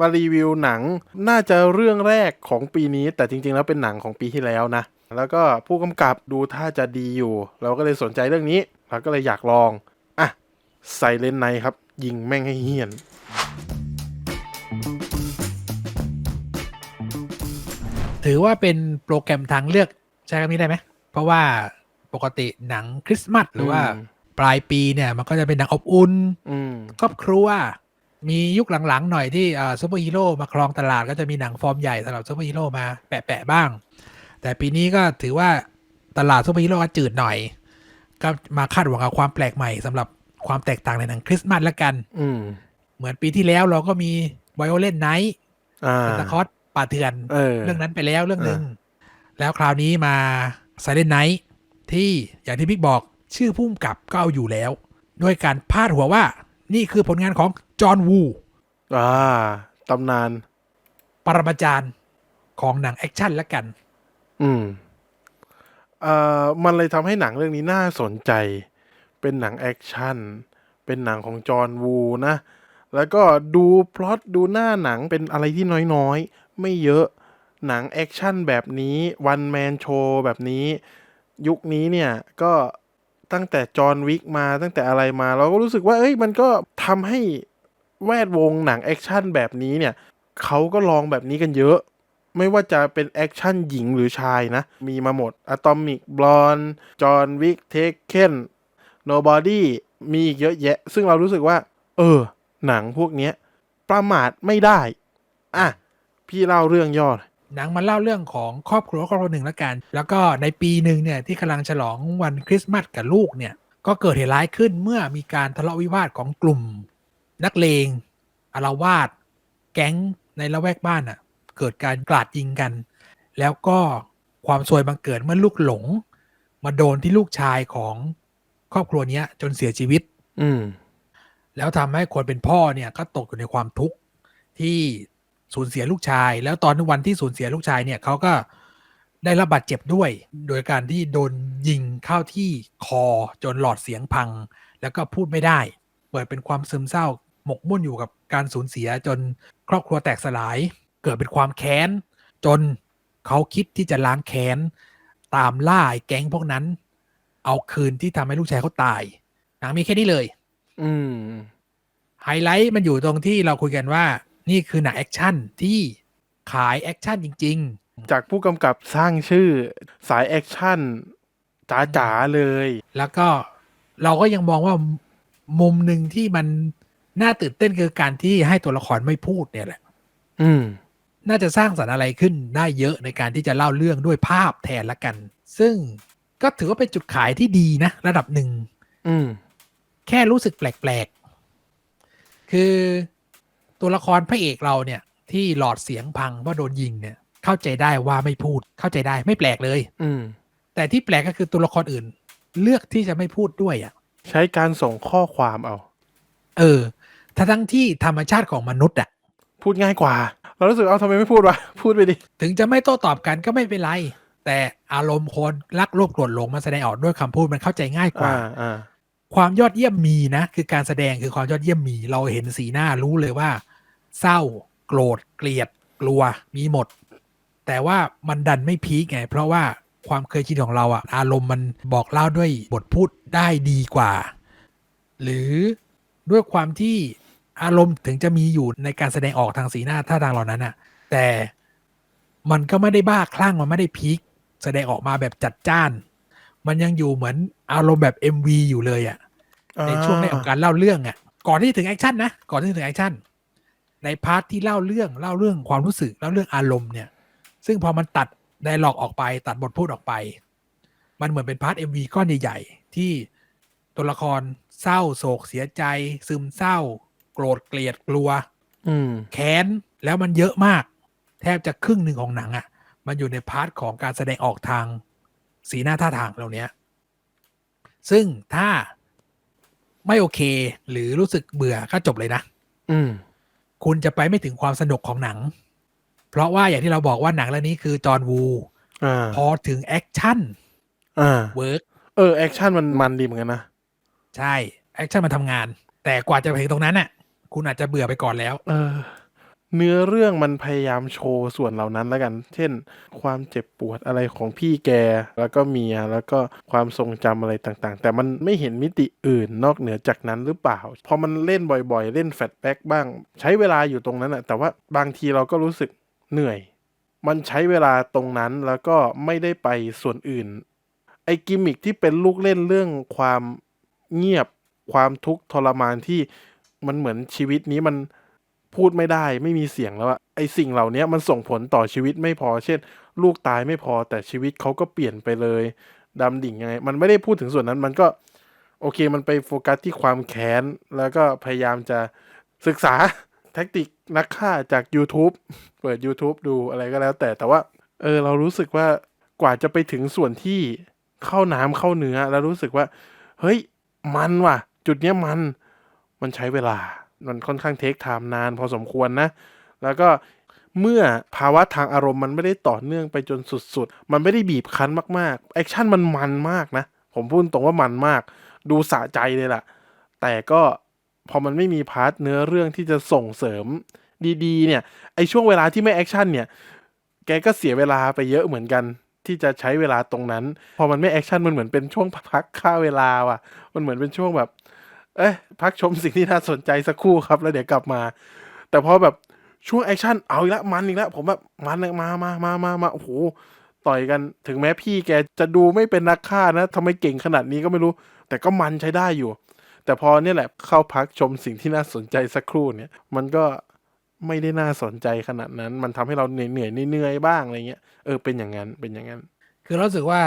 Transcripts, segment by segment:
มารีวิวหนังน่าจะเรื่องแรกของปีนี้ แต่จริง ๆ แล้วเป็นหนังของปีที่แล้วนะ แล้วก็ผู้กำกับดูท่าจะดีอยู่ เราก็เลยสนใจเรื่องนี้เราก็เลยอยากลองอะไซเลนไนครับ ยิงแม่งให้เฮี้ยนถือว่าเป็นโปรแกรมทางเลือกใช้คำนี้ได้ไหม เพราะว่าปกติหนังคริสต์มาสหรือว่าอืมปลายปีเนี่ย มันก็จะเป็นหนังอบอุ่นอืมครอบครัว มียุคหลังๆหน่อยที่อ่าซูเปอร์ฮีโร่มาครองตลาดก็จะมีหนังฟอร์มใหญ่สำหรับซูเปอร์ฮีโร่มาแปะๆบ้าง แต่ปีนี้ก็ถือว่าตลาดซูเปอร์ฮีโร่ก็จืดหน่อย ก็มาคาดหวังกับความแปลกใหม่สำหรับความแตกต่างในหนังคริสต์มาสละกัน อืมเหมือนปีที่แล้วเราก็มีไวโอเลนไนท์อ่าตาคอสป่าเถื่อนเออเรื่องนั้นไปแล้วเรื่องหนึ่งแล้วคราวนี้มา Silent Night ที่อย่างที่พี่บอกชื่อพุ่มกับก็เอาอยู่แล้ว ด้วยการพาดหัวว่า นี่คือผลงานของจอห์นวูอ่าตำนาน ปรมาจารย์ของหนังแอคชั่นละกัน อืมเอ่อมันเลยทำให้หนังเรื่องนี้น่าสนใจ เป็นหนังแอคชั่น เป็นหนังของจอห์นวูนะ แล้วก็ดูพล็อตดูหน้าหนังเป็นอะไรที่น้อยๆ ไม่เยอะ หนังแอคชั่นแบบนี้ วันแมนโชว์แบบนี้ ยุคนี้เนี่ยก็ ตั้งแต่จอห์นวิกมาตั้งแต่อะไรมา เราก็รู้สึกว่าเอ้ยมันก็ทำให้แวดวงหนังแอคชั่นแบบนี้เนี่ยเขาก็ลองแบบนี้กันเยอะ ไม่ว่าจะเป็นแอคชั่นหญิงหรือชายนะ มีมาหมด Atomic Blonde จอห์นวิกเทคเคน Nobody มีอีกเยอะแยะ ซึ่งเรารู้สึกว่า เออ หนังพวกเนี้ย ประมาทไม่ได้ อะ พี่เล่าเรื่องย่อ หน่อยหนังมันเล่าเรื่องของครอบครัวครอบครัวหนึ่งละกัน แล้วก็ในปีหนึ่งเนี่ยที่กำลังฉลองวันคริสต์มาสกับลูกเนี่ยก็เกิดเหตุร้ายขึ้นเมื่อมีการทะเลาะวิวาทของกลุ่ม นักเลงอารวาสแก๊งในละแวกบ้านอะเกิดการกราดยิงกัน แล้วก็ความซวยบังเกิดเมื่อลูกหลง มาโดนที่ลูกชายของครอบครัวเนี้ยจนเสียชีวิต อืมแล้วทำให้คนเป็นพ่อเนี่ยก็ตกอยู่ในความทุกข์ที่ สูญเสียลูกชาย แล้วตอนวันที่สูญเสียลูกชายเนี่ยเขาก็ได้รับบาดเจ็บด้วย โดยการที่โดนยิงเข้าที่คอจนหลอดเสียงพัง แล้วก็พูดไม่ได้ เปิดเป็นความซึมเศร้าหมกมุ่นอยู่กับการสูญเสียจนครอบครัวแตกสลาย เกิดเป็นความแค้น จนเขาคิดที่จะล้างแค้น ตามล่าไอ้แก๊งพวกนั้น เอาคืนที่ทำให้ลูกชายเขาตายหนังมีแค่นี้เลย อืมไฮไลท์มันอยู่ตรงที่เราคุยกันว่า นี่คือหนังแอคชั่นที่ขายแอคชั่นจริงจากผู้กำกับสร้างชื่อสายแอคชั่นจ๋าๆเลยๆแล้วก็เราก็ยังมองว่ามุมหนึ่งที่มันน่าตื่นเต้นคือการที่ให้ตัวละครไม่พูดเนี่ยแหละ อืม น่าจะสร้างสรรค์อะไรขึ้นได้เยอะในการที่จะเล่าเรื่องด้วยภาพแทนละกัน ซึ่งก็ถือว่าเป็นจุดขายที่ดีนะ ระดับหนึ่ง อืม แค่รู้สึกแปลก ๆ คือ ตัวละครพระเอกเราเนี่ยที่หลอดเสียงพังว่าโดนยิงเนี่ย เข้าใจได้ว่าไม่พูดเข้าใจได้ไม่แปลกเลย อืม แต่ที่แปลกก็คือตัวละครอื่น เลือกที่จะไม่พูดด้วยอะ ใช้การส่งข้อความเอา เออทั้งทั้งที่ธรรมชาติของมนุษย์อะ พูดง่ายกว่า เรารู้สึกเอาทำไมไม่พูดวะพูดไปดิถึงจะไม่โต้ตอบกันก็ไม่เป็นไร แต่อารมณ์คนรักโลภโกรธหลงมันแสดงออกด้วยคำพูดมันเข้าใจง่ายกว่า อ่าอ่าความยอดเยี่ยมมีนะ คือการแสดงคือความยอดเยี่ยมมี เราเห็นสีหน้ารู้เลยว่า เศร้า โกรธเกลียด กลัวมีหมด แต่ว่ามันดันไม่พีคไง เพราะว่าความเคยชินของเราอะอารมณ์มันบอกเล่าด้วยบทพูดได้ดีกว่า หรือด้วยความที่อารมณ์ถึงจะมีอยู่ในการแสดงออกทางสีหน้าท่าทางเหล่านั้นอะแต่มันก็ไม่ได้บ้าคลั่งมันไม่ได้พีคแสดงออกมาแบบจัดจ้าน มันยังอยู่เหมือนอารมณ์แบบ MV อยู่เลยอะในช่วงแรกของการเล่าเรื่องอะก่อนที่ถึงแอคชั่นนะก่อนที่ถึงแอคชั่น ในพาร์ทที่เล่าเรื่องเล่าเรื่องความรู้สึกเล่าเรื่องอารมณ์เนี่ย ซึ่งพอมันตัดไดร็อกออกไป ตัดบทพูดออกไป มันเหมือนเป็นพาร์ทเอ็มวีก้อนใหญ่ๆ ที่ตัวละครเศร้าโศกเสียใจ ซึมเศร้า โกรธเกลียดกลัว อืมแค้นแล้วมันเยอะมาก แทบจะครึ่งหนึ่งของหนังอะ่ะ มันอยู่ในพาร์ทของการแสดงออกทาง สีหน้าท่าทางเหล่านี้ซึ่งถ้าไม่โอเค หรือรู้สึกเบื่อก็จบเลยนะ อืม คุณจะไปไม่ถึงความสนุกของหนัง เพราะว่าอย่างที่เราบอกว่าหนังเรื่องนี้คือจอห์นวูอ่าพอถึงแอคชั่นอ่าเวิร์กเออแอคชั่นมันมันดีเหมือนกันนะ ใช่แอคชั่นมันทำงาน แต่กว่าจะไปถึงตรงนั้นน่ะ คุณอาจจะเบื่อไปก่อนแล้ว เออ เนื้อเรื่องมันพยายามโชว์ส่วนเหล่านั้นแล้วกัน เช่น ความเจ็บปวดอะไรของพี่แก แล้วก็เมีย แล้วก็ความทรงจำอะไรต่างๆ แต่มันไม่เห็นมิติอื่นนอกเหนือจากนั้นหรือเปล่า พอมันเล่นบ่อยๆ เล่นแฟลชแบ็กบ้าง ใช้เวลาอยู่ตรงนั้นอะแต่ว่าบางทีเราก็รู้สึกเหนื่อย มันใช้เวลาตรงนั้นแล้วก็ไม่ได้ไปส่วนอื่น ไอ้กิมมิคที่เป็นลูกเล่นเรื่องความเงียบ ความทุกข์ทรมานที่มันเหมือนชีวิตนี้มัน พูดไม่ได้ไม่มีเสียงแล้วอะไอสิ่งเหล่านี้มันส่งผลต่อชีวิตไม่พอ เช่น ลูกตายไม่พอแต่ชีวิตเขาก็เปลี่ยนไปเลยดำดิ่งยังไง มันไม่ได้พูดถึงส่วนนั้นมันก็ โอเคมันไปโฟกัสที่ความแค้น แล้วก็พยายามจะศึกษาแท็กติกนักฆ่าจาก YouTube เปิด YouTube ดูอะไรก็แล้ว แต่แต่ว่า เออ เรารู้สึกว่ากว่าจะไปถึงส่วนที่เข้าน้ำเข้าเนื้อ แล้วรู้สึกว่า เฮ้ย มันว่ะ จุดเนี้ยมัน มันใช้เวลา มันค่อนข้างเทคไทม์นานพอสมควรนะ แล้วก็เมื่อภาวะทางอารมณ์มันไม่ได้ต่อเนื่องไปจนสุดๆ มันไม่ได้บีบคั้นมากๆ แอคชั่นมันมันมากนะ ผมพูดตรงว่ามันมาก ดูสะใจเลยล่ะ แต่ก็พอมันไม่มีพาร์ทเนื้อเรื่องที่จะส่งเสริมดีๆ เนี่ย ไอช่วงเวลาที่ไม่แอคชั่นเนี่ย แกก็เสียเวลาไปเยอะเหมือนกัน ที่จะใช้เวลาตรงนั้น พอมันไม่แอคชั่นมันเหมือนเป็นช่วงพักค่าเวลาว่ะ มันเหมือนเป็นช่วงแบบ เอ้ยพักชมสิ่งที่น่าสนใจสักครู่ครับแล้วเดี๋ยวกลับมา แต่พอแบบช่วงแอคชั่นเอาอีกแล้วมันอีกแล้วผมแบบมันเลยมามามามามาโอ้โหต่อยกันถึงแม้พี่แกจะดูไม่เป็นนักฆ่านะทำไมเก่งขนาดนี้ก็ไม่รู้ แต่ก็มันใช้ได้อยู่ แต่พอเนี่ยแหละเข้าพักชมสิ่งที่น่าสนใจสักครู่เนี่ย มันก็ไม่ได้น่าสนใจขนาดนั้น มันทำให้เราเหนื่อยเหนื่อยๆเหนื่อยๆบ้างอะไรเงี้ยเออเป็นอย่างนั้นเป็นอย่างนั้น คือรู้สึกว่า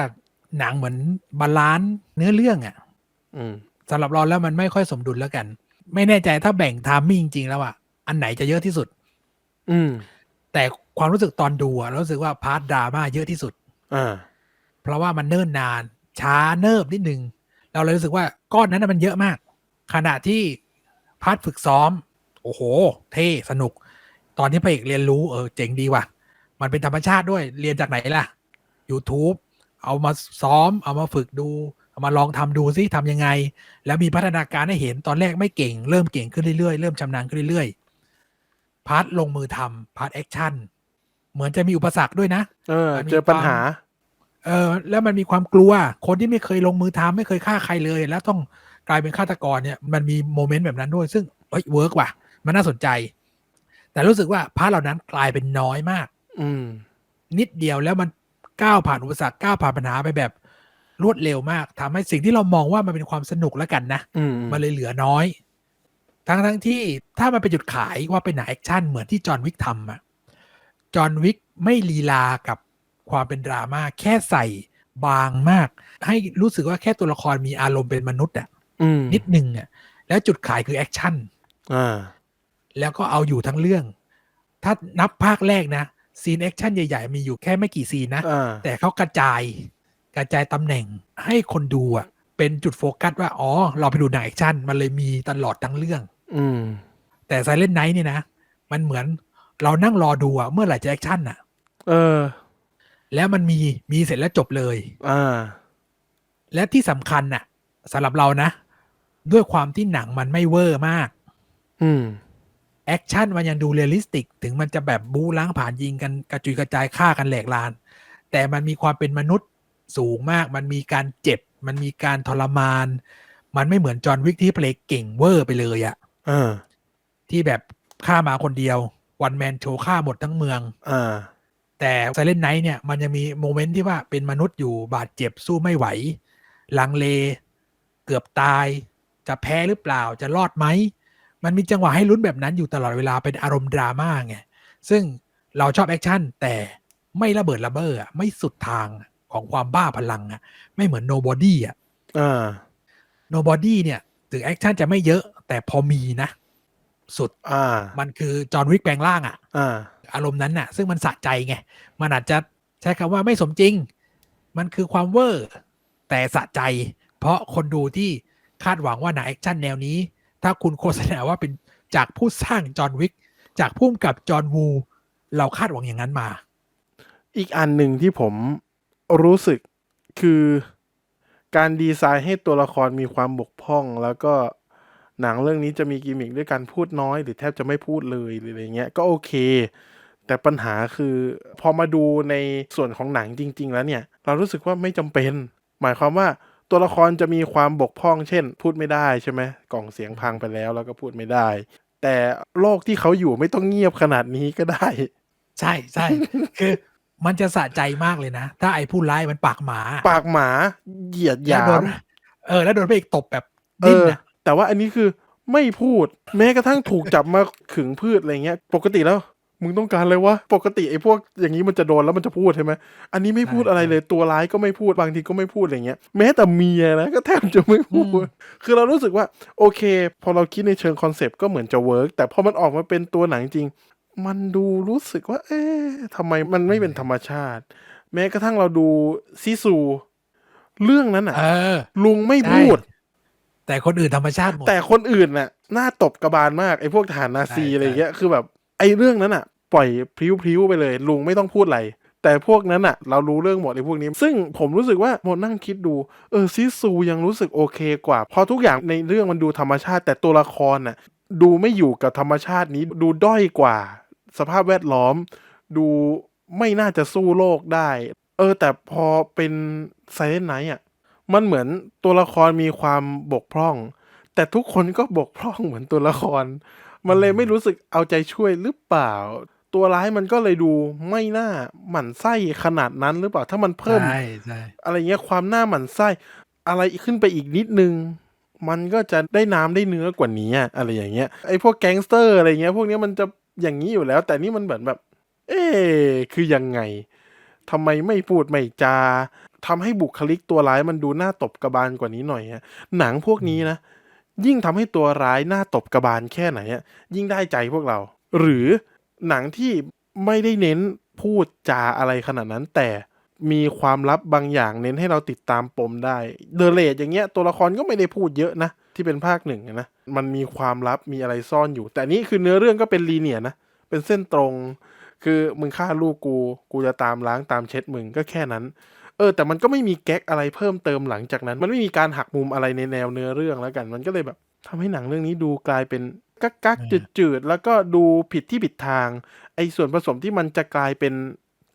หนังเหมือนบาลานซ์เนื้อเรื่องอะอืม สำหรับเราแล้วมันไม่ค่อยสมดุลแล้วกัน ไม่แน่ใจถ้าแบ่งไทามมิ่งจริงๆแล้วอะอันไหนจะเยอะที่สุด อืม แต่ความรู้สึกตอนดูอะเรารู้สึกว่าพาร์ทดราม่าเยอะที่สุดอ่าเพราะว่ามันเนิ่นนาน ช้าเนิบนิดนึง เราเลยรู้สึกว่าก้อนนั้นนะมันเยอะมาก ขณะที่พาร์ทฝึกซ้อม โอ้โห เท่สนุก ตอนที่พระเอกเรียนรู้เออเจ๋งดีว่ะ มันเป็นธรรมชาติด้วยเรียนจากไหนล่ะ YouTube เอามาซ้อมเอามาฝึกดู เอามาลองทำดูซิทำยังไง แล้วมีพัฒนาการให้เห็นตอนแรกไม่เก่ง เริ่มเก่งขึ้นเรื่อยๆ เริ่มชำนาญขึ้นเรื่อยๆพาร์ทลงมือทำพาร์ทแอคชั่นเหมือนจะมีอุปสรรคด้วยนะเออมันมีเจอปัญหา เออแล้วมันมีความกลัว คนที่ไม่เคยลงมือทำไม่เคยฆ่าใครเลย แล้วต้องกลายเป็นฆาตกรเนี่ยมันมีโมเมนต์แบบนั้นด้วย ซึ่งเฮ้ยเวิร์กว่ะ มันน่าสนใจ แต่รู้สึกว่าพาร์ทเหล่านั้นกลายเป็นน้อยมาก อืมนิดเดียวแล้วมันก้าวผ่านอุปสรรคก้าวผ่านปัญหาไปแบบ รวดเร็วมากทำให้สิ่งที่เรามองว่ามันเป็นความสนุกแล้วกันนะอืมมันเลยเหลือน้อย ทั้งทั้งที่ถ้ามันเป็นจุดขายว่าเป็นหนังแอคชั่นเหมือนที่จอห์นวิกทำอะจอห์นวิกไม่ลีลากับความเป็นดราม่าแค่ใส่บางมาก ให้รู้สึกว่าแค่ตัวละครมีอารมณ์เป็นมนุษย์อะอืมนิดหนึ่งอะแล้วจุดขายคือแอคชั่นอ่าแล้วก็เอาอยู่ทั้งเรื่อง ถ้านับภาคแรกนะ ซีนแอคชั่นใหญ่ ๆ มีอยู่แค่ไม่กี่ซีนนะอ่าแต่เขากระจาย กระจายตำแหน่งให้คนดูอะเป็นจุดโฟกัสว่า อ๋อ เราไปดูหนังแอคชั่น มันเลยมีตลอดทั้งเรื่อง อืม แต่ Silent Night เนี่ยนะ มันเหมือนเรานั่งรอดูอะเมื่อไหร่จะแอคชั่นอะเออ แล้วมันมีมีเสร็จแล้วจบเลย อ่า และที่สำคัญน่ะสำหรับเรานะ ด้วยความที่หนังมันไม่เวอร์มาก อืมแอคชั่นมันยังดูเรียลลิสติก ถึงมันจะแบบบู๊ล้างผ่านยิงกันกระจุยกระจายฆ่ากันแหลกลาน แต่มันมีความเป็นมนุษย์ สูงมาก มันมีการเจ็บ มันมีการทรมาน มันไม่เหมือนจอห์นวิกที่เพลงเก่งเวอร์ไปเลยอะอ่าที่แบบฆ่ามาคนเดียว วันแมนโชว์ฆ่าหมดทั้งเมืองอ่าแต่ไซเลนไนท์เนี่ย มันจะมีโมเมนต์ที่ว่าเป็นมนุษย์อยู่บาดเจ็บสู้ไม่ไหว ลังเล เกือบตาย จะแพ้หรือเปล่า จะรอดไหม มันมีจังหวะให้ลุ้นแบบนั้นอยู่ตลอดเวลาเป็นอารมณ์ดราม่าไง ซึ่งเราชอบแอคชั่นแต่ไม่ระเบิดระเบ้ออะไม่สุดทาง ของความบ้าพลังอะไม่เหมือน nobody อะอ่า nobody เนี่ยถึงแอคชั่นจะไม่เยอะแต่พอมีนะ สุดอ่ามันคือจอห์นวิกแปลงร่างอะอ่าอารมณ์นั้นน่ะ ซึ่งมันสะใจไง มันอาจจะใช้คำว่าไม่สมจริง มันคือความเวอร์ แต่สะใจ เพราะคนดูที่คาดหวังว่าหนังแอคชั่นแนวนี้ ถ้าคุณโฆษณาว่าเป็นจากผู้สร้างจอห์นวิกจากผู้กำกับจอห์นวู เราคาดหวังอย่างนั้นมา อีกอันหนึ่งที่ผม รู้สึกคือการดีไซน์ให้ตัวละครมีความบกพร่อง แล้วก็หนังเรื่องนี้จะมีกิมมิคด้วยการพูดน้อย หรือแทบจะไม่พูดเลยหรืออะไรเงี้ยก็โอเค แต่ปัญหาคือพอมาดูในส่วนของหนังจริง ๆ แล้วเนี่ย เรารู้สึกว่าไม่จำเป็น หมายความว่าตัวละครจะมีความบกพร่อง เช่น พูดไม่ได้ใช่ไหมกล่องเสียงพังไปแล้วแล้วก็พูดไม่ได้ แต่โลกที่เขาอยู่ไม่ต้องเงียบขนาดนี้ก็ได้ ใช่ใช่คือ มันจะสะใจมากเลยนะ ถ้าไอ้ผู้ร้ายมันปากหมา ปากหมาเหยียดหแล้วยาโดมนเออ แล้วโดนพระเอกตบแบบเอดิ้นอนะแต่ว่าอันนี้คือไม่พูด แม้กระทั่งถูกจับมาขึงพืชอะไรเงี้ย ปกติแล้ว มึงต้องการอะไรวะปกติไอ้พวกอย่างนี้มันจะโดนแล้วมันจะพูดใช่ไหมอันนี้ไม่พูดอะไรเลยตัวร้ายก็ไม่พูดบางทีก็ไม่พูดอะไรเงี้ยแม้แต่เมียนะก็แทบจะไม่พูด คือเรารู้สึกว่า โอเค พอเราคิดในเชิงคอนเซปต์ก็เหมือนจะเวิร์กแต่พอมันออกมาเป็นตัวหนังจริง มันดูรู้สึกว่า เอ๊ะทำไมมันไม่เป็นธรรมชาติ แม้กระทั่งเราดูซิซู เรื่องนั้นอะเออ ลุงไม่ใช่พูด แต่คนอื่นธรรมชาติหมด แต่คนอื่นน่ะหน้าตบกระบาลมากไอ้พวกทหารนาซีใช่ อะไรเงี้ยคือแบบ ไอ้เรื่องนั้นอะ ปล่อยพลิ้วๆไปเลย ลุงไม่ต้องพูดอะไร แต่พวกนั้นอะ เรารู้เรื่องหมดไอ้พวกนี้ ซึ่งผมรู้สึกว่าโมนั่งคิดดู เออซิซูยังรู้สึกโอเคกว่าเพอทุกอย่างในเรื่องมันดูธรรมชาติ แต่ตัวละครน่ะ ดูไม่อยู่กับธรรมชาตินี้ดูด้อยกว่า สภาพแวดล้อม ดูไม่น่าจะสู้โลกได้ เออ แต่พอเป็นไซเลนไนท์อะมันเหมือนตัวละครมีความบกพร่อง แต่ทุกคนก็บกพร่องเหมือนตัวละคร มันเลยไม่รู้สึกเอาใจช่วยหรือเปล่า ตัวร้ายมันก็เลยดูไม่น่าหมั่นไส้ขนาดนั้นหรือเปล่าถ้ามันเพิ่มใช่ใช่อะไรเงี้ยความหน้าหมั่นไส้อะไรขึ้นไปอีกนิดนึง มันก็จะได้น้ำได้เนื้อกว่านี้อะอะไรอย่างเงี้ยไอ้พวกแก๊งสเตอร์อะไรเงี้ย พวกเนี้ยมันจะ อย่างนี้อยู่แล้ว แต่นี่มันเหมือนแบบ เอ๊คือยังไงทำไมไม่พูดไม่จาทำให้บุคลิกตัวร้ายมันดูน่าตบกระบาลกว่านี้หน่อยฮะหนังพวกนี้นะ ยิ่งทำให้ตัวร้ายน่าตบกระบาลแค่ไหนยิ่งได้ใจพวกเรา หรือหนังที่ไม่ได้เน้นพูดจาอะไรขนาดนั้น แต่มีความลับบางอย่างเน้นให้เราติดตามปมได้ เดอะเลดอย่างเงี้ยตัวละครก็ไม่ได้พูดเยอะนะ ที่เป็นภาคหนึ่งอะนะมันมีความลับมีอะไรซ่อนอยู่ แต่นี่คือเนื้อเรื่องก็เป็นลีเนียร์นะเป็นเส้นตรง คือมึงฆ่าลูกกูกูจะตามล้างตามเช็ดมึงก็แค่นั้น เออ แต่มันก็ไม่มีแก๊กอะไรเพิ่มเติมหลังจากนั้น มันไม่มีการหักมุมอะไรในแนวเนื้อเรื่องแล้วกัน มันก็เลยแบบทำให้หนังเรื่องนี้ดูกลายเป็นกักกักจืดจืดๆแล้วก็ดูผิดที่ผิดทาง ไอ้ส่วนผสมที่มันจะกลายเป็น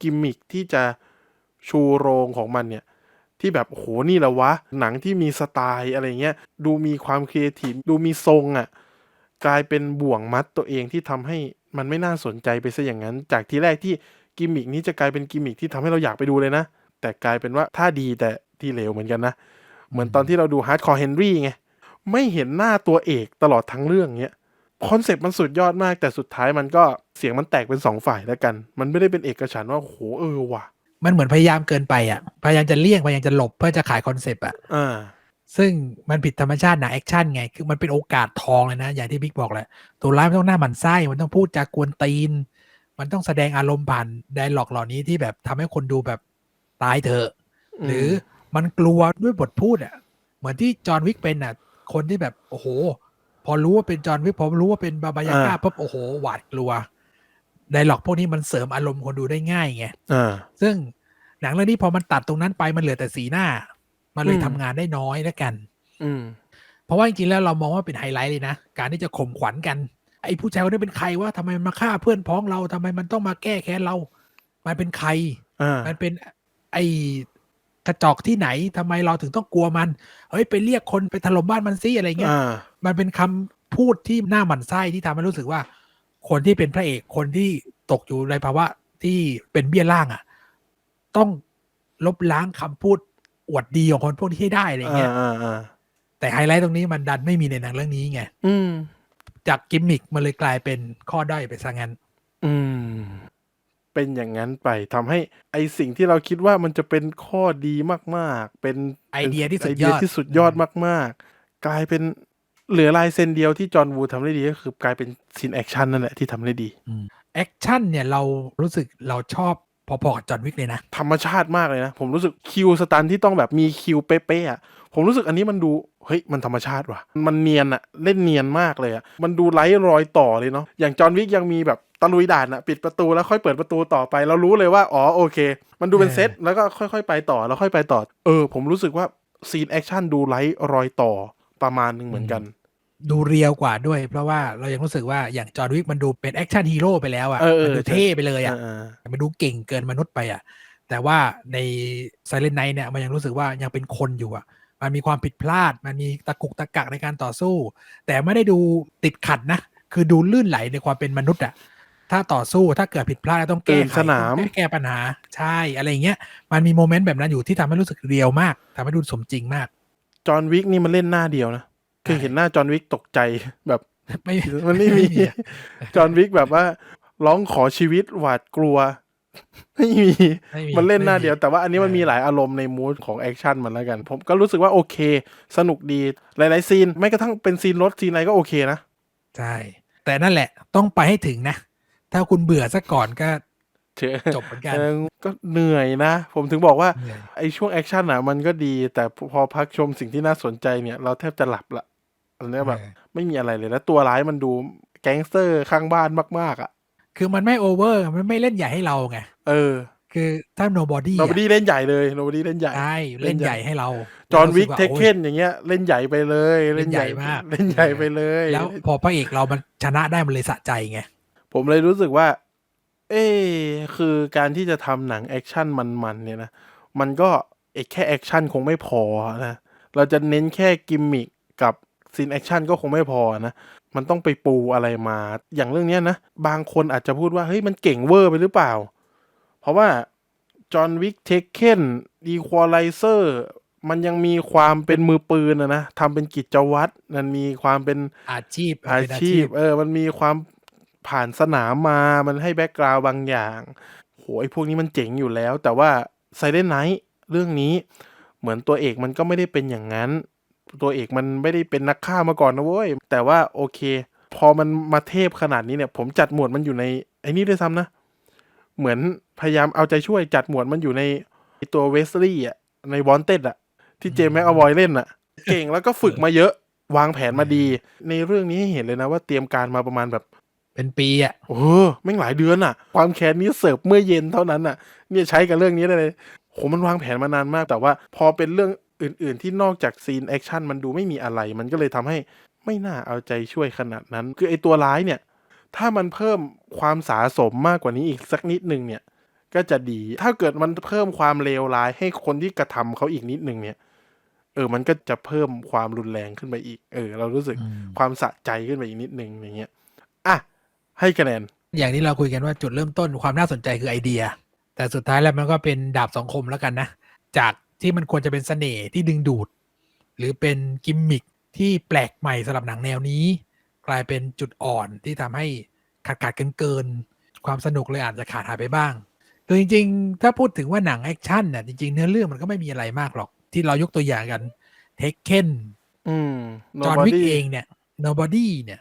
กิมมิคที่จะชูโรงของมันเนี่ย ที่แบบโหนี่แหละวะ หนังที่มีสไตล์อะไรเงี้ย ดูมีความครีเอทีฟดูมีทรงอะ่ะ กลายเป็นบ่วงมัดตัวเองที่ทำให้มันไม่น่าสนใจไปซะอย่างนั้น จากทีแรกที่กิมมิกนี้จะกลายเป็นกิมมิกที่ทำให้เราอยากไปดูเลยนะ แต่กลายเป็นว่าถ้าดีแต่ที่เลวเหมือนกันนะ เหมือนตอนที่เราดูฮาร์ดคอร์เฮนรี่ไงไม่เห็นหน้าตัวเอกตลอดทั้งเรื่องเนี้ยคอนเซปต์มันสุดยอดมากแต่สุดท้ายมันก็เสียงมันแตกเป็นสองฝ่ายแล้วกัน มันไม่ได้เป็นเอกฉันว่าโหเออว่ะ มันเหมือนพยายามเกินไปอะ พยายามจะเลี่ยงพยายามจะหลบเพื่อจะขายคอนเซปต์อะอ่าซึ่งมันผิดธรรมชาติหนังแอคชั่นไง คือมันเป็นโอกาสทองเลยนะ อย่างที่บิ๊กบอกแหละ ตัวร้ายมันต้องหน้าหมันไส้ มันต้องพูดจากวนตีน มันต้องแสดงอารมณ์ผ่านไดร็อกเหล่านี้ที่แบบทำให้คนดูแบบตายเถอะ หรือมันกลัวด้วยบทพูดอะ เหมือนที่จอห์นวิกเป็นอะ คนที่แบบโอ้โห พอรู้ว่าเป็นจอห์นวิกพอรู้ว่าเป็นบาบายาก้าอ่าปุ๊บโอ้โหหวาดกลัว ไดร็อกพวกนี้มันเสริมอารมณ์คนดูได้ง่ายไงอ่าซึ่งหนังเรื่องนี้พอมันตัดตรงนั้นไปมันเหลือแต่สีหน้า มันเลยอืมทำงานได้น้อยแล้วกัน อืมเพราะว่าจริงๆแล้วเรามองว่าเป็นไฮไลท์เลยนะ การที่จะข่มขวัญกัน ไอ้ผู้ชายคนนี้เป็นใครว่าทำไมมันมาฆ่าเพื่อนพ้องเราทำไมมันต้องมาแก้แค้นเรา มันเป็นใครอ่ามันเป็นไอ้กระจอกที่ไหนทำไมเราถึงต้องกลัวมัน เฮ้ยไปเรียกคนไปถล่มบ้านมันซิอะไรเงี้ยอ่ามันเป็นคำพูดที่หน้าหมันไส้ที่ทำให้รู้สึกว่า คนที่เป็นพระเอกคนที่ตกอยู่ในภาวะที่เป็นเบี้ยล่างอะ ต้องลบล้างคำพูดอวดดีของคนพวกนี้ให้ได้อะไรอ่าเงี้ยอ่าอ่าแต่ไฮไลท์ตรงนี้มันดันไม่มีในหนังเรื่องนี้ไงอืมจากกิมมิกมันเลยกลายเป็นข้อด้อยไปซะงั้น อืม เป็นอย่างนั้นไปทำให้ ไอสิ่งที่เราคิดว่ามันจะเป็นข้อดีมาก ๆ เป็นไอเดียที่สุดไอเดียยอดที่สุดยอดมาก ๆ กลายเป็น เหลือลายเส้นเดียวที่จอห์นวูทำได้ดีก็คือกลายเป็นซีนแอคชั่นนั่นแหละที่ทำได้ดีแอคชั่นเนี่ยเรารู้สึกเราชอบพอๆกับจอห์นวิกเลยนะ ธรรมชาติมากเลยนะ ผมรู้สึกคิวสตันที่ต้องแบบมีคิวเป๊ะๆอะผมรู้สึกอันนี้มันดู เฮ้ย มันธรรมชาติว่ะ มันเนียนอะเล่นเนียนมากเลยอะมันดูไร้รอยต่อเลยเนาะอย่างจอห์นวิกยังมีแบบตะลุยด่านอะปิดประตูแล้วค่อยเปิดประตูต่อไป เรารู้เลยว่า อ๋อโอเค มันดูเป็นเออเซตแล้วก็ค่อยๆ ไปต่อแล้วค่อยไปต่อ เออ ผมรู้สึกว่าซีนแอคชั่นดูไร้รอยต่อ ประมาณหนึ่งเหมือนกัน ดูเรียวกว่าด้วย เพราะว่าเรายังรู้สึกว่าอย่างจอห์นวิกมันดูเป็นแอคชั่นฮีโร่ไปแล้วอะเออเออมันดูเท่ไปเลยอะอ่ามันดูเก่งเกินมนุษย์ไปอะ แต่ว่าใน Silent Night เนี่ยมันยังรู้สึกว่ายังเป็นคนอยู่อะมันมีความผิดพลาด มันมีตะกุกตะกักในการต่อสู้ แต่ไม่ได้ดูติดขัดนะ คือดูลื่นไหลในความเป็นมนุษย์อะ ถ้าต่อสู้ถ้าเกิดผิดพลาดต้องแก้ตื่นไขสนามต้องแก้ปัญหา ใช่อะไรอย่างเงี้ย มันมีโมเมนต์แบบนั้นอยู่ที่ทำให้รู้สึกเรียวมากทำให้ดูสมจริงมาก จอห์นวิกนี่มันเล่นหน้าเดียวนะคือใช่เห็นหน้าจอห์นวิกตกใจแบบไม่มันไม่มีอะจอห์นวิกแบบว่า ร้องขอชีวิตหวาดกลัว ไม่มีไมันเล่นหน้าเดียวไแต่ว่าอันนี้มันเออมีหลายอารมณ์ในมูดของแอคชั่นมันแล้วกัน ผมก็รู้สึกว่าโอเค สนุกดี หลาย ๆ ซีน ไม่กระทั่งเป็นซีนรถซีนอะไรก็โอเคนะ ใช่ แต่นั่นแหละ ต้องไปให้ถึงนะ ถ้าคุณเบื่อซะก่อนก็ เชื่อจบเหมือนกัน เออก็เหนื่อยนะ ผมถึงบอกว่า เหนื่อย ไอ้ช่วงแอคชั่นอะมันก็ดี แต่พอพักชมสิ่งที่น่าสนใจเนี่ย เราแทบจะหลับละอันเนี้ยแบบ เออ ไม่มีอะไรเลยแล้วตัวร้ายมันดูแก๊งสเตอร์ข้างบ้านมาก ๆ อะ คือมันไม่โอเวอร์ มันไม่เล่นใหญ่ให้เราไง เออคือถ้า nobody โนบดี้เล่นใหญ่เลยโนบดี้เล่นใหญ่ ใช่เล่นใหญ่ให้เราจอห์นวิกราเทรู้คสึเคนว่าอย่างเงี้ยเล่นใหญ่ไปเลย เล่นใหญ่มาก เล่นใหญ่ไปเลยโอ้ยแล้วพอพระเอกเรามันชนะได้มันเลยสะใจไง ผมเลยรู้สึกว่า เอ้คือการที่จะทำหนังแอคชั่นมันๆเนี่ยนะ มันก็เอกแค่แอคชั่นคงไม่พอนะ เราจะเน้นแค่กิมมิคกับซีนแอคชั่นก็คงไม่พอนะ มันต้องไปปูอะไรมา อย่างเรื่องเนี้ยนะ บางคนอาจจะพูดว่า เฮ้ย มันเก่งเวอร์ไปหรือเปล่า เพราะว่าจอห์นวิกเทคเคนดีควอไลเซอร์มันยังมีความเป็นมือปืนนะนะทำเป็นกิจวัตรมันมีความเป็นอาชีพอาเป็นชีพ เออ มันมีความ ผ่านสนามมา มันให้แบ็กกราวบางอย่างโหไอพวกนี้มันเจ๋งอยู่แล้ว แต่ว่าไซเ e นไนท์เรื่องนี้เหมือนตัวเอกมันก็ไม่ได้เป็นอย่างนั้น ตัวเอกมันไม่ได้เป็นนักฆ่ามาก่อนนะเว้ย แต่ว่าโอเค พอมันมาเทพขนาดนี้เนี่ย ผมจัดหมวดมันอยู่ในไอ้นี่ด้วยซ้ำนะ เหมือนพยายามเอาใจช่วยจัดหมวดมันอยู่ในไอ้ตัวเวสลี่อะ ในวอนเต็ดอะ ที่เจมส์แม็กอวอยเล่นอะ เก่งแล้วก็ฝึกมาเยอะ วางแผนมาดี ในเรื่องนี้ให้เห็นเลยนะว่าเตรียมการมาประมาณแบบ เป็นปีอะโอ้แม่งหลายเดือนอะ ความแค้นนี้เสิร์ฟเมื่อเย็นเท่านั้นอะ เนี่ยใช้กับเรื่องนี้ได้เลยโหมันวางแผนมานานมาก แต่ว่าพอเป็นเรื่องอื่น ๆ ที่นอกจากซีนแอคชั่นมันดูไม่มีอะไร มันก็เลยทำให้ไม่น่าเอาใจช่วยขนาดนั้น คือไอตัวร้ายเนี่ย ถ้ามันเพิ่มความสาสมมากกว่านี้อีกสักนิดหนึ่งเนี่ย ก็จะดี ถ้าเกิดมันเพิ่มความเลวร้ายให้คนที่กระทำเขาอีกนิดหนึ่งเนี่ย เออ มันก็จะเพิ่มความรุนแรงขึ้นไปอีก เออ เรารู้สึกอืมความสะใจขึ้นไปอีกนิดหนึ่งอย่างเงี้ย อะ ให้คะแนน อย่างที่เราคุยกันว่าจุดเริ่มต้นความน่าสนใจคือไอเดีย แต่สุดท้ายแล้วมันก็เป็นดาบสองคมแล้วกันนะ จากที่มันควรจะเป็นเสน่ห์ที่ดึงดูด หรือเป็นกิมมิคที่แปลกใหม่สำหรับหนังแนวนี้ กลายเป็นจุดอ่อนที่ทำให้ขาดขาดเกินเกินๆความสนุกเลยอาจจะขาดหายไปบ้างคือจริงๆ ถ้าพูดถึงว่าหนังแอคชั่นน่ะจริงๆ เนื้อเรื่องมันก็ไม่มีอะไรมากหรอก ที่เรายกตัวอย่างกันเทคเคนอืมจอห์นวิก Nobody เองเนี่ย nobody เนี่ย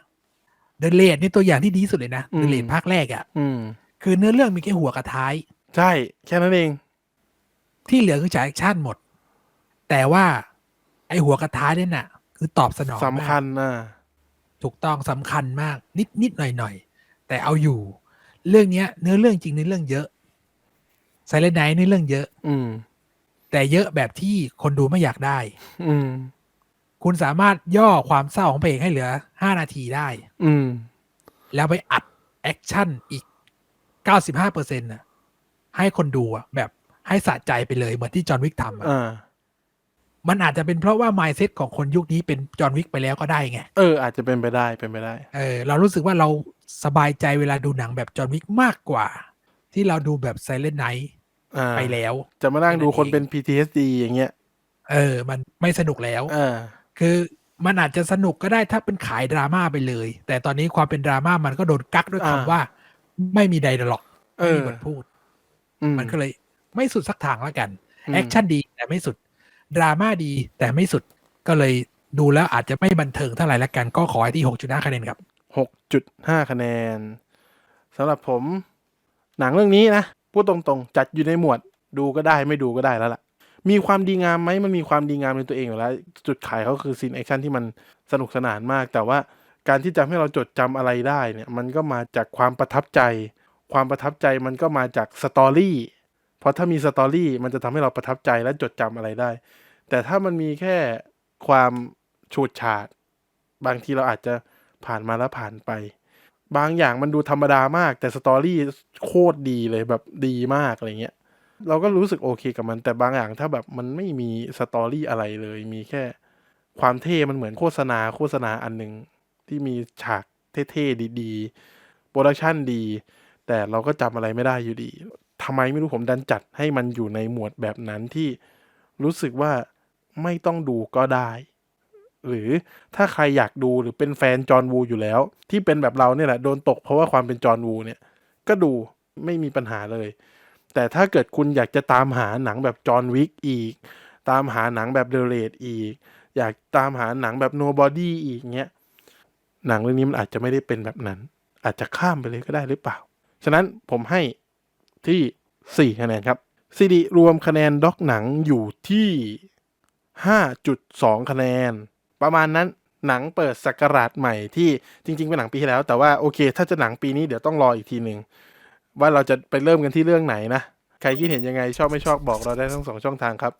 เดเลดนี่ตัวอย่างที่ดีที่สุดเลยนะอืมเดเลดภาคแรกอะ่ะอืมคือเนื้อเรื่องมีแค่หัวกับท้าย ใช่ แค่นั้นเอง ที่เหลือคือฉายแอคชั่นหมด แต่ว่า ไอหัวกับท้ายเนี่ยน่ะ คือตอบสนองสำคัญมากนะถูกต้องสำคัญมาก นิดนิดหน่อยหน่อยแต่เอาอยู่ เรื่องเนี้ย เนื้อเรื่องจริงเนื้อเรื่องเยอะไซเลนไนเนื้อเรื่องเยอะ อืม แต่เยอะแบบที่คนดูไม่อยากได้ อืม คุณสามารถย่อความเศร้าของพระเอกให้เหลือห้านาทีได้ อืม แล้วไปอัดแอคชั่นอีก95เปอร์เซ็นต์่ะให้คนดูอะแบบให้สะใจไปเลยเหมือนที่จอห์นวิกทำอะอ่า มันอาจจะเป็นเพราะว่า mindset ของคนยุคนี้เป็นจอห์นวิกไปแล้วก็ได้ไง เออ อาจจะเป็นไปได้เป็นไปได้ เออเรารู้สึกว่าเราสบายใจเวลาดูหนังแบบจอห์นวิกมากกว่า ที่เราดูแบบ Silent Night อ่าไปแล้ว จะมานั่งดูคนแค่นั้นเองเป็น PTSD อย่างเงี้ย เออ มันไม่สนุกแล้ว อ่า คือมันอาจจะสนุกก็ได้ถ้าเป็นขายดราม่าไปเลย แต่ตอนนี้ความเป็นดราม่ามันก็โดนกักด้วยอ่าคำว่า ไม่มีไดอะล็อกเอไม่อมีบทพูดอืมันก็เลย ไม่สุดสักทางแล้วกันอืมแอคชั่นดีแต่ไม่สุดดราม่าดีแต่ไม่สุดก็เลยดูแล้วอาจจะไม่บันเทิงเท่าไหร่ละกันก็ขอให้ที่6.5คะแนนครับหกจุดห้าคะแนนสำหรับผม หนังเรื่องนี้นะพูดตรงๆ จัดอยู่ในหมวดดูก็ได้ไม่ดูก็ได้แล้วล่ะ มีความดีงามไหมมันมีความดีงามในตัวเองอยู่แล้ว จุดขายเขาคือซีนแอคชั่นที่มันสนุกสนานมาก แต่ว่าการที่จะให้เราจดจำอะไรได้เนี่ยมันก็มาจากความประทับใจ ความประทับใจมันก็มาจากสตอรี่เพราะถ้ามีสตอรี่มันจะทำให้เราประทับใจและจดจำอะไรได้ แต่ถ้ามันมีแค่ความฉูดฉาด บางทีเราอาจจะผ่านมาแล้วผ่านไป บางอย่างมันดูธรรมดามาก แต่สตอรี่โคตรดีเลยแบบดีมากอะไรเงี้ย เราก็รู้สึกโอเคกับมัน แต่บางอย่างถ้าแบบมันไม่มีสตอรี่อะไรเลย มีแค่ความเท่มันเหมือนโฆษณาโฆษณาอันหนึ่งที่มีฉากเท่ๆดีๆโปรดักชันดี แต่เราก็จำอะไรไม่ได้อยู่ดีทำไมไม่รู้ผมดันจัดให้มันอยู่ในหมวดแบบนั้นที่รู้สึกว่าไม่ต้องดูก็ได้ หรือถ้าใครอยากดูหรือเป็นแฟนจอห์นวูอยู่แล้ว ที่เป็นแบบเราเนี่ยแหละโดนตกเพราะว่าความเป็นจอห์นวูเนี่ย ก็ดูไม่มีปัญหาเลย แต่ถ้าเกิดคุณอยากจะตามหาหนังแบบจอห์นวิกอีก ตามหาหนังแบบเดอะเรดอีก อยากตามหาหนังแบบโนบอดี้อีกเงี้ยหนังเรื่องนี้มันอาจจะไม่ได้เป็นแบบนั้น อาจจะข้ามไปเลยก็ได้หรือเปล่า ฉะนั้นผมให้ที่ 4 คะแนนครับซีดีรวมคะแนนด็อกหนังอยู่ที่ 5.2 คะแนน ประมาณนั้นหนังเปิดสักราชใหม่ที่จริง ๆ เป็นหนังปีที่แล้ว แต่ว่าโอเค ถ้าจะหนังปีนี้เดี๋ยวต้องรออีกทีหนึ่ง ว่าเราจะไปเริ่มกันที่เรื่องไหนนะ ใครคิดเห็นยังไงชอบไม่ชอบบอกเราได้ทั้งสองช่องทางครับ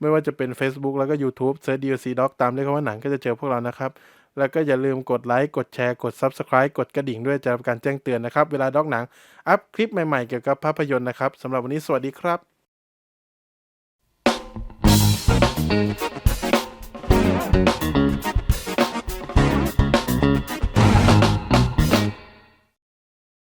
ไม่ว่าจะเป็น Facebook แล้วก็ YouTube เซิร์ช DLC Doc ตามด้วยคำว่าหนังก็จะเจอพวกเรานะครับ แล้วก็อย่าลืมกดไลค์กดแชร์กด Subscribe กดกระดิ่งด้วยจะรับการแจ้งเตือนนะครับ เวลาด็อกหนัง อัพคลิปใหม่ๆเกี่ยวกับภาพยนตร์นะครับสำหรับวันนี้สวัสดีครับ